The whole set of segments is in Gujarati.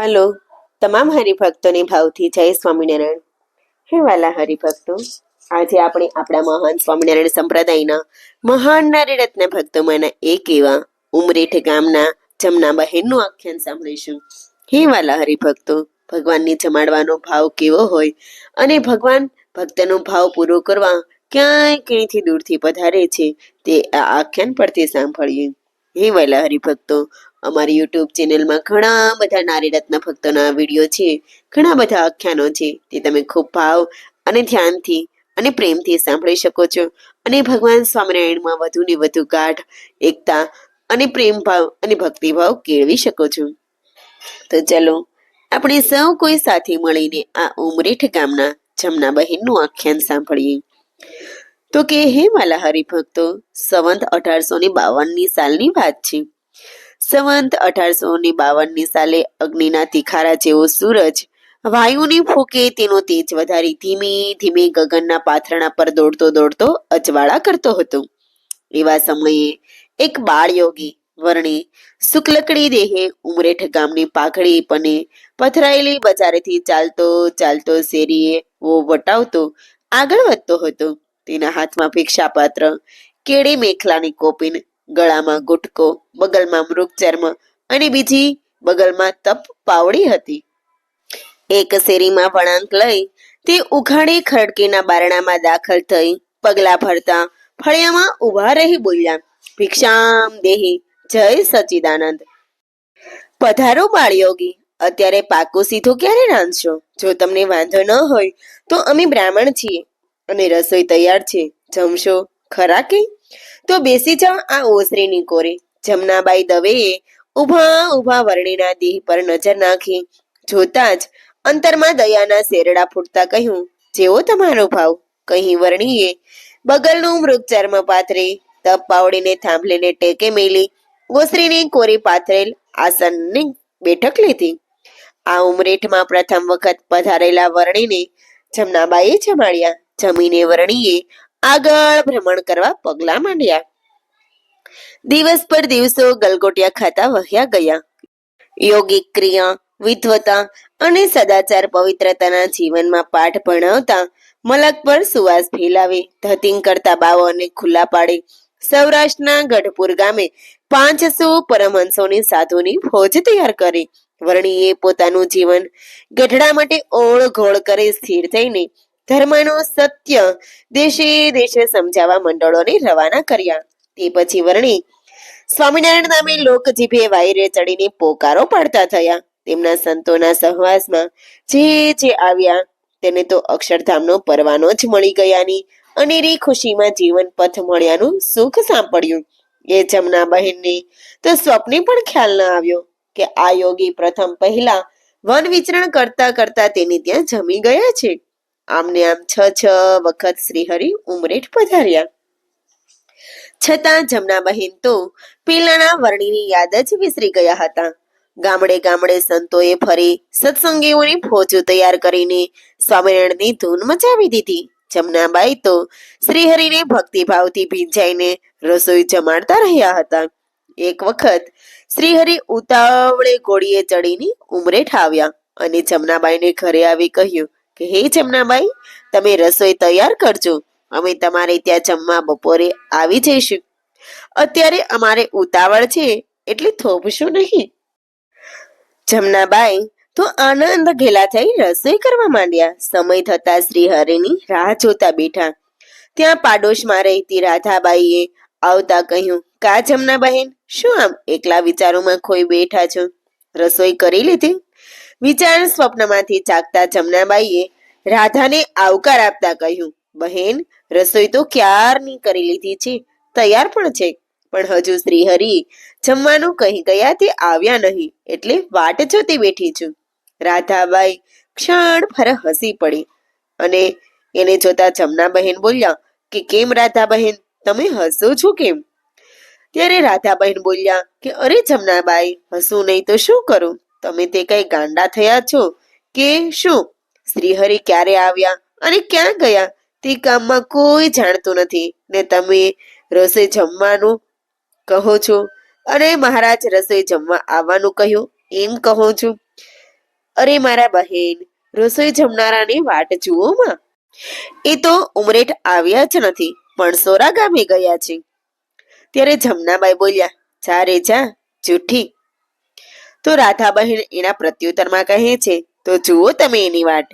હલો, તમામ હરિભક્તોને ભાવથી જય સ્વામિનારાયણ. હે વાલા હરિભક્તો, આજે આપણે આપણા મહાન સ્વામિનારાયણ સંપ્રદાયના મહાન નારીરત્ન ભક્તોમાંના એક એવા ઉમરેઠ ગામના જમના બહેનનું આખ્યાન સાંભળીશું. હે વાલા હરિભક્તો, ભગવાનને જમાડવાનો ભાવ કેવો હોય અને ભગવાન ભક્તનો ભાવ પૂરો કરવા ક્યાંય ક્યાંયથી દૂરથી પધારે છે તે આ આખ્યાન પરથી સાંભળીએ. હે વાલા હરિભક્તો અમારી યુટ્યુબ ચેનલમાં ઘણા બધા નારી રત્ન ભક્તોના વીડિયો છે, ઘણા બધા આખ્યાનો છે, તે તમે ખૂબ ભાવ અને ધ્યાનથી અને પ્રેમથી સાંભળી શકો છો. અને ભગવાન સ્વામિનારાયણમાં વધુ ને વધુ ગાઢ, એકતા અને પ્રેમ ભાવ અને ભક્તિભાવ કેળવી શકો છો. તો ચલો, આપણે સૌ કોઈ સાથે મળીને આ ઉમરેઠ ગામના જમના બહેનનું આખ્યાન સાંભળીએ. તો કે, હે માલા હરિભક્તો સંવંત અઢારસો ને બાવનની સાલની વાત છે. સંવંત અઢારસો ને બાવનની સાલે અગ્નિના તિખારા જેવો સૂરજ વાયુની ફૂકે તેનો તેજ વધારી ધીમે ધીમે ગગનના પાથરણા પર દોડતો દોડતો અજવાળા કરતો હતો. એવા સમયે એક બાળ યોગી વર્ણે શુક્લકડી દેહે ઉમરેઠ ગામની પાઘડી પને પથરાયેલી બજારેથી ચાલતો ચાલતો શેરીએ વો વટાવતો આગળ વધતો હતો. તેના હાથમાં ભિક્ષાપાત્ર, કેળી મેખલાની કોપીન ગળામાં ગુટકો બગલમાં મૃગચર્મ અને બીજી બગલમાં તપ પાવડી હતી. એક શેરીમાં વળાંક લઈ તે ઉઘાડી ખડકીના બારણામાં દાખલ થઈ પગલા ભરતા ફળિયામાં ઊભા રહી બોલ્યા, ભિક્ષામ દેહી, જય સચિદાનંદ. પધારો બાળયોગી, અત્યારે પાકું સીધું ક્યારે રાંધશો? જો તમને વાંધો ન હોય તો અમે બ્રાહ્મણ છીએ અને રસોઈ તૈયાર છે, જમશો? ખરા કે તો બેસી જાઓ આ ઓસરીની કોરે. જમનાબાઈ દવેએ ઊભા ઊભા વર્ણિના દેહ પર નજર નાખી. જોતા જ અંતરમાં દયાના શેરડા ફૂટતા કહ્યું, જેવો તમારો ભાવ, કહી વર્ણીએ. બગલનું મૃગચર્મ પાથરી, તપ પાવડીને થાંભલીને ટેકે મેલી. ઓસરીની કોરી પાથરેલ આસનની બેઠક લીધી. આ ઉમરેઠમાં પ્રથમ વખત પધારેલા વર્ણીને જમનાબાઈએ જમાડ્યા. જમીને વર્ણીએ આગળ ભ્રમણ કરવા પગલા માંડ્યા. દિવસ પર દિવસો ગલગોટિયા ખાતા વહ્યા ગયા. યોગિક ક્રિયા, વિધવતા અને સદાચાર પવિત્રતાના જીવનમાં પાઠ ભણાવતા મલક પર સુવાસ ફેલાવી, ધતિંગ કરતા બાવાઓને ખુલ્લા પાડે, સૌરાષ્ટ્રના ગઢપુર ગામે પાંચસો પરમહંસોની સાધુની ફોજ તૈયાર કરી. વર્ણીએ પોતાનું જીવન ગઢડા માટે ઓળઘોળ કરી સ્થિર થઈને ધર્મનો સત્ય દેશે દેશે સમજાવવા મંડળોને રવાના કર્યા. તે પછી વર્ણી સ્વામિનારાયણ નામે લોકજીભે વાયરે ચડીને પોકારો પાડતા થયા. તેમના સંતોના સહવાસમાં જે જે આવ્યા, તેને તો અક્ષરધામનો પરવાનો જ મળી ગયાની અનેરી ખુશીમાં જીવન પથ મળ્યાનું સુખ સાંપડ્યું. એ જમના બહેનને તો સ્વપ્ને પણ ખ્યાલ ન આવ્યો કે આ યોગી પ્રથમ પહેલા વન વિચરણ કરતા કરતા તેની ત્યાં જમી ગયા છે. આમને આમ છ છ વખત શ્રીહરિ ઉમરેઠ પધાર્યા. છતાં જમના બહેન તો પેલાના વર્ણીની યાદ જ વિસરી ગયા હતા. ગામડે ગામડે સંતોએ ફરી સત્સંગીઓની ફોજો તૈયાર કરીને સ્વામિનારાયણની ધૂન મચાવી દીધી. જમનાબાઈ તો શ્રીહરિને ભક્તિભાવથી ભીંજાઈને રસોઈ જમાડતા રહ્યા હતા. એક વખત શ્રીહરિ ઉતાવળે ઘોડીએ ચડીને ઉમરેઠ આવ્યા અને જમનાબાઈને ઘરે આવી કહ્યું કે, હે જમનાબાઈ, તમે રસોઈ તૈયાર કરજો. અમે તમારે ત્યાં જમવા બપોરે આવી જઈશું. અત્યારે અમારે ઉતાવળ છે, એટલે થોભશું નહીં. જમનાબાઈ તો આનંદ ઘેલા થઈ રસોઈ કરવા માંડ્યા. સમય થતા શ્રી હરિની રાહ જોતા બેઠા. ત્યાં પાડોશમાં રહેતી રાધાબાઈએ આવતા કહ્યું, કા જમના બહેન શું આમ એકલા વિચારોમાં ખોઈ બેઠા છો? રસોઈ કરી લીધી? વિચાર સ્વપ્નમાંથી જાગતા જમનાબાઈએ રાધાને આવકાર આપતા કહ્યું, બહેન, રસોઈ તો ક્યારની કરી લીધી છે? તૈયાર પણ છે. પણ હજુ શ્રીહરિ જમવાનું કહી ગયા તે આવ્યા નહીં, એટલે વાટ જોતી બેઠી છું. રાધાબાઈ ક્ષણ ફર હસી પડી અને એને જોતા જમના બહેન બોલ્યા, કે કેમ રાધા બહેન તમે હસો છો કેમ? ત્યારે રાધા બહેન બોલ્યા કે, અરે જમનાબાઈ, હસું નહીં તો શું કરું? તમે તે કઈ ગાંડા થયા છો કે શું? શ્રીહરિ ક્યારે આવ્યા અને ક્યાં ગયા? તે કામમાં કોઈ જાણતું નથી. ને તમે રસોઈ જમવાનું કહો છો? અને મહારાજ, રસોઈ જમવા આવવાનું કહ્યું. એમ કહો છો. અરે મારા બહેન, રસોઈ જમનારાની વાટ જુઓ માં. એ તો ઉમરેઠ આવ્યા જ નથી, પણ સોરા ગામે ગયા છે. ત્યારે જમનાબાઈ બોલ્યા, જા રે જા જૂઠી તો રાધાબહેન એના પ્રત્યુત્તરમાં કહે છે, તો જુઓ તમે એની વાટ.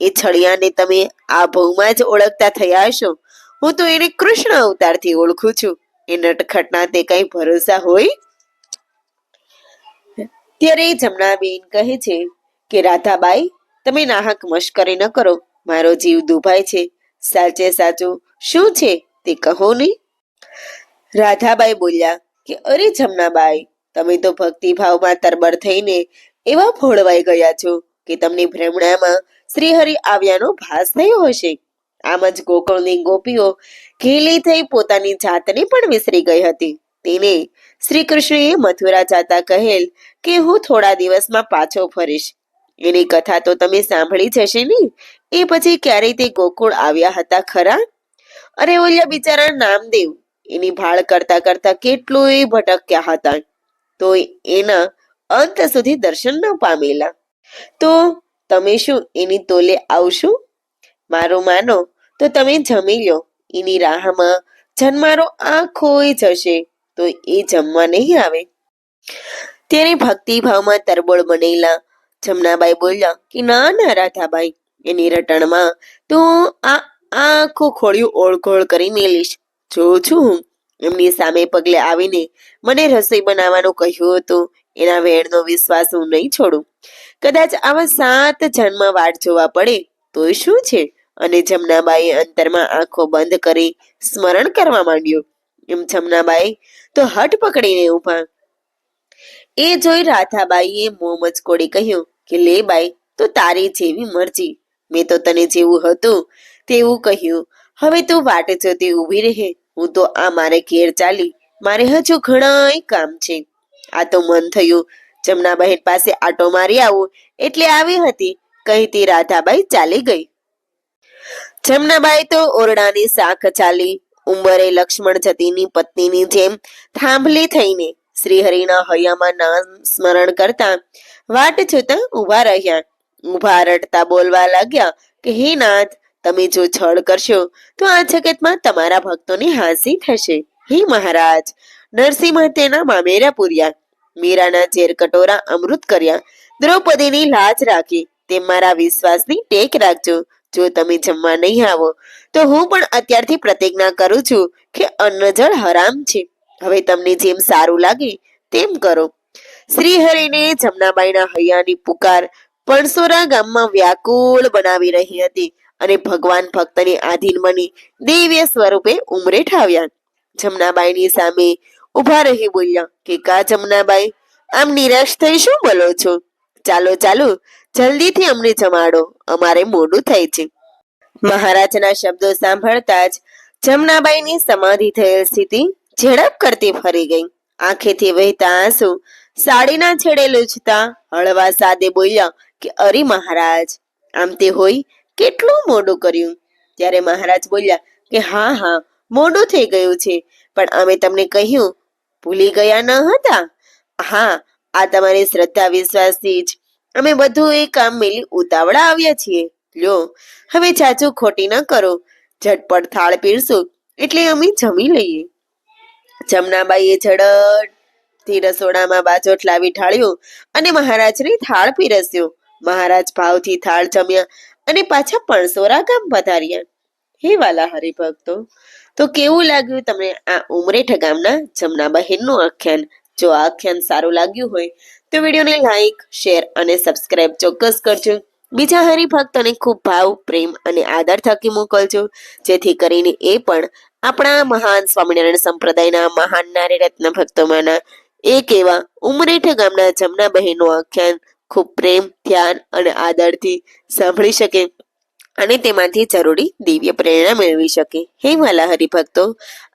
એ છળિયાને તમે આ ભવમાં જ ઓળખતા થયા હશો. હું તો એને કૃષ્ણ અવતારથી ઓળખું છું. એ નટખટના તે કઈ ભરોસા હોય? ત્યારે જમનાબેન કહે છે, કે રાધાબાઈ, તમે નાહક મશ્કરી ન કરો. મારો જીવ દુભાય છે. સાચે સાચું શું છે તે કહો નહીં રાધાબાઈ બોલ્યા કે, અરે જમનાબાઈ તમે તો ભક્તિભાવમાં તરબર થઈને એવા ભોળવાઈ ગયા છો કે તમને ભ્રમણામાં શ્રીહરિ આવ્યાનો ભાસ થયો હશે. આમ જ ગોકુળની ગોપીઓ ઘેલી થઈ પોતાની જાતને પણ વિસરી ગઈ હતી. તેને શ્રી કૃષ્ણએ મથુરા જાતા કહેલ કે હું થોડા દિવસમાં પાછો ફરીશ. એની કથા તો તમે સાંભળી જશે ને? એ પછી ક્યારેય તે ગોકુળ આવ્યા હતા ખરા? અરે ઓલ્યા બિચારા નામદેવ, એની ભાળ કરતા કરતા કેટલું ભટક્યા હતા. તો એના અંત સુધી દર્શન ન પામેલા. તો તમે શું એની તોલે આવશો? મારો માનો, તો તમે જમી લો. એની રાહમાં જન્મારો આંખો જશે, તો એ જમવા નહીં આવે. ત્યારે ભક્તિભાવમાં તરબોળ બનેલા જમનાબાઈ બોલ્યા, કે ના ના, રાધાબાઈ. એની રટણમાં તો આ આખું ખોળ્યું ઓળઘોળ કરી મેલીશ. જોઉં છું એમની સામે પગલે આવીને મને રસોઈ બનાવવાનું કહ્યું હતું. એના વેણનો વિશ્વાસ હું નહીં છોડું. કદાચ આવા સાત જન્મ વાટ જોવા પડે તોય શું છે? અને જમનાબાઈએ અંતરમાં આંખો બંધ કરી સ્મરણ કરવા માંડ્યું. એમ જમનાબાઈ તો હટ પકડીને ઊભા. એ જોઈ રાધાબાઈએ મોં મચકોડી કહ્યું કે, લે બાઈ, તો તારી જેવી મરજી. મેં તો તને જેવું હતું તેવું કહ્યું. હવે તું વાટ જોતી ઊભી રહે. હું તો આ મારે ઘેર ચાલી, મારે હજુ ઘણાય કામ છે. આ તો મન થયું જમના બહેન પાસે આટો મારી આવું, એટલે આવી હતી, કહીતી રાધાબાઈ ચાલી ગઈ. જમનાબાઈ તો ઓરડાની શાખ ચાલી, ઉંબરે લક્ષ્મણ જતીની પત્નીની જેમ થાંભલી થઈને શ્રીહરિના હૈયામાં નામ સ્મરણ કરતા વાટ જોતા ઊભા રહ્યા. ઊભા રડતા બોલવા લાગ્યા કે, હે નાથ તમે જો છળ કરશો, તો આ જગતમાં તમારા ભક્તોની હાંસી થશે. હે મહારાજ! નરસિંહ તેના મામેરા પૂર્યા. મીરાના ઝેર કટોરા અમૃત કર્યા. દ્રૌપદીની લાજ રાખી. તે મારા વિશ્વાસની ટેક રાખજો. જો તમે જમવા નહીં આવો, તો હું પણ અત્યારથી પ્રતિજ્ઞા કરું છું કે અન્ન જળ હરામ છે. હવે તમને જેમ સારું લાગે, તેમ કરો. શ્રી હરિને જમનાબાઈના હૈયાની પુકાર પણસોરા ગામમાં વ્યાકુળ બનાવી રહી હતી અને ભગવાન ભક્તને આધીન બની દિવ્ય સ્વરૂપે ઉમરેઠ આવ્યા જમનાબાઈની સામે ઊભા રહી બોલ્યા કે, કા જમનાબાઈ, આમ નિરાશ થઈ શું બોલો છો? ચાલો ચાલો, જલ્દીથી અમને જમાડો. અમારે મોડું થાય છે. મહારાજના શબ્દો સાંભળતા જ જમનાબાઈની સમાધિ થયેલ સ્થિતિ ઝડપ કરતી ફરી ગઈ. આંખેથી વહેતા આંસુ સાડીના છેડે લૂછતા હળવા સાદે બોલ્યા કે અરે મહારાજ, આમ તે હોય કેટલું મોડું કર્યું. ત્યારે મહારાજ બોલ્યા કે હા હા, મોડું થઈ ગયું છે, પણ અમે તમને કહ્યું, ભૂલી ગયા ન હતા. હા, આ તમારી શ્રદ્ધા, વિશ્વાસથી જ અમે બધું એ કામ મેલી ઉતાવળા આવ્યા છીએ. લ્યો, હવે ચાચુ ખોટી ન કરો, ઝટપટ થાળ પીરશું, એટલે અમે જમી લઈએ. જમનાબાઈએ ઝડપથી રસોડામાં બાજોટ લાવી ઠાળ્યો અને મહારાજને થાળ પીરસ્યો. મહારાજ ભાવથી થાળ જમ્યા અને પાછા પણસોરા ગામ પધાર્યા. હે વાલા હરિભક્તો, તો કેવું લાગ્યું તમને આ ઉમરેઠ ગામના જમના બહેનનું આખ્યાન? જો આ આખ્યાન સારું લાગ્યું હોય, તો વિડીયોને લાઈક, શેર અને સબસ્ક્રાઇબ ચોક્કસ કરજો. બીજા હરિભક્તોને ખૂબ ભાવ, પ્રેમ અને આદર થકી મોકલજો, જેથી કરીને એ પણ આપણા મહાન સ્વામિનારાયણ સંપ્રદાયના મહાન નારી રત્ન ભક્તોમાંના એક એવા ઉમરેઠ ગામના જમના બહેનનું આખ્યાન ખૂબ પ્રેમ, ધ્યાન અને આદરથી સાંભળી શકે અને તેમાંથી જરૂરી દિવ્ય પ્રેરણા મેળવી શકે. હે વાલા હરિભક્તો,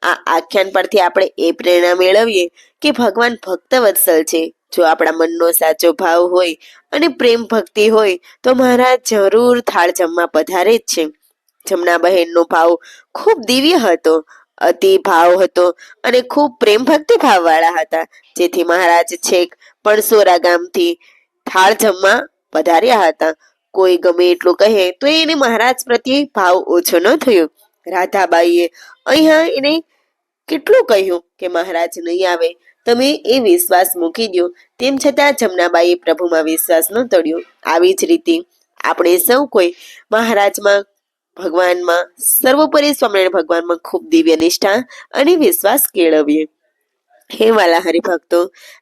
આ આખ્યાન પરથી આપણે એ પ્રેરણા મેળવીએ કે ભગવાન ભક્ત વત્સલ છે. જો આપણા મનનો સાચો ભાવ હોય અને પ્રેમ ભક્તિ હોય, તો મહારાજ જરૂર થાળ જમવા પધારે જ છે. જમના બહેનનો ભાવ ખૂબ દિવ્ય હતો, અતિ ભાવ હતો અને ખૂબ પ્રેમ ભક્તિ ભાવવાળા હતા. જેથી મહારાજ છેક પણસોરા ગામથી થાળ જમવા પધાર્યા હતા. કોઈ ગમે એટલું કહે તો એને મહારાજ પ્રત્યે ભાવ ઓછો ન થયો. રાધાબાઈએ અહીંયા એને કેટલું કહ્યું કે મહારાજ નહીં આવે. તમે એ વિશ્વાસ મૂકી દો. તેમ છતાં જમનાબાઈએ પ્રભુમાં વિશ્વાસ ન તોડ્યો. આવી જ રીતે આપણે સૌ કોઈ મહારાજમાં, ભગવાનમાં, સર્વોપરી સ્વામિનારાયણ ભગવાનમાં ખૂબ દિવ્ય નિષ્ઠા અને વિશ્વાસ કેળવીએ. હે વાલા હરિભક્તો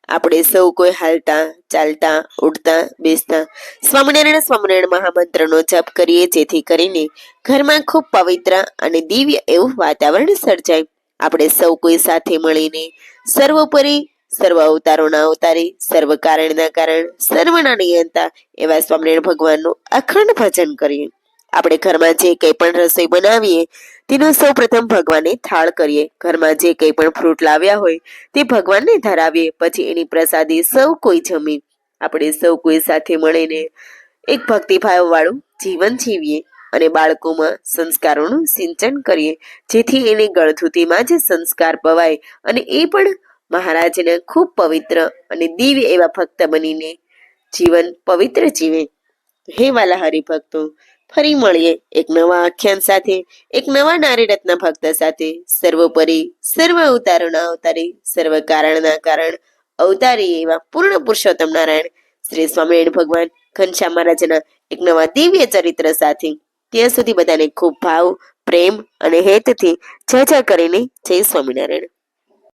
આપણે સૌ કોઈ હાલતા, ચાલતા, ઉડતા, બેસતા, સ્વામિનારાયણ સ્વામિનારાયણ મહામંત્રનો જપ કરીએ, જેથી કરીને ઘરમાં ખૂબ પવિત્ર અને દિવ્ય એવું વાતાવરણ સર્જાય. આપણે સૌ કોઈ સાથે મળીને સર્વોપરી, સર્વ અવતારોના અવતારી, સર્વ કારણના કારણ, સર્વના નિયંતા એવા સ્વામિનારાયણ ભગવાનનું અખંડ ભજન કરીએ. આપણે ઘરમાં જે કંઈ પણ રસોઈ બનાવીએ, તેનો સૌ પ્રથમ ભગવાનને થાળ કરીએ. ઘરમાં જે કંઈ પણ ફ્રૂટ લાવ્યા હોય, તે ભગવાનને ધરાવીએ. પછી એની પ્રસાદી સૌ કોઈ જમી આપણે સૌ કોઈ સાથે મળીને એક ભક્તિભાવ વાળું જીવન જીવીએ અને બાળકોમાં સંસ્કારોનું સિંચન કરીએ. જેથી એને ગળથૂતીમાં જ સંસ્કાર પવાય અને એ પણ મહારાજને ખૂબ પવિત્ર અને દિવ્ય એવા ભક્ત બનીને જીવન પવિત્ર જીવે. હે વાલા હરિભક્તો ફરી મળીએ એક નવા આખ્યાન સાથે, એક નવા નારી રત્ન ભક્ત સાથે. સર્વોપરી સર્વ અવતારોના અવતારી, સર્વ કારણના કારણ અવતારી એવા પૂર્ણ પુરુષોત્તમ નારાયણ, શ્રી સ્વામિનારાયણ ભગવાન ઘનશ્યામ મહારાજના એક નવા દિવ્ય ચરિત્ર સાથે. ત્યાં સુધી બધાને ખૂબ ભાવ, પ્રેમ અને હેતથી જય જય કરીને જય સ્વામિનારાયણ.